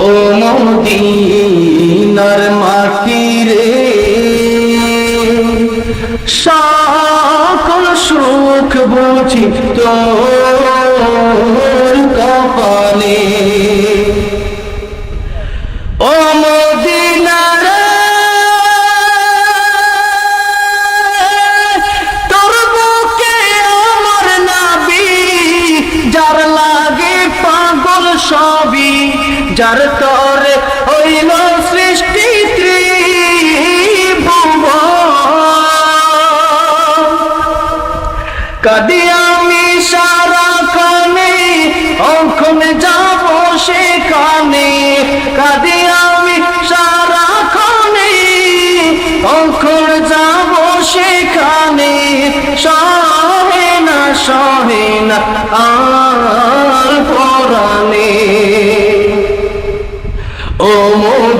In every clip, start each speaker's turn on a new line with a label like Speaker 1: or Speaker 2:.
Speaker 1: ও মদিনার মাটি রে সকল সুখ বুঝি তোর কপালে। তোর লাগে পাগল সবই। যার তরে হইল সৃষ্টি ত্রিভুবন। কাদি আমি সারা কানে ওখানে যাব সেখানে? কাদি আমি সারা কানে ওখানে যাব সেখানে? সহে না সহে না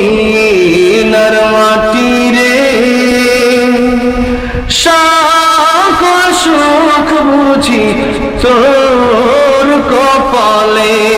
Speaker 1: মদিনার মাটি রে। সকল সুখ বুঝি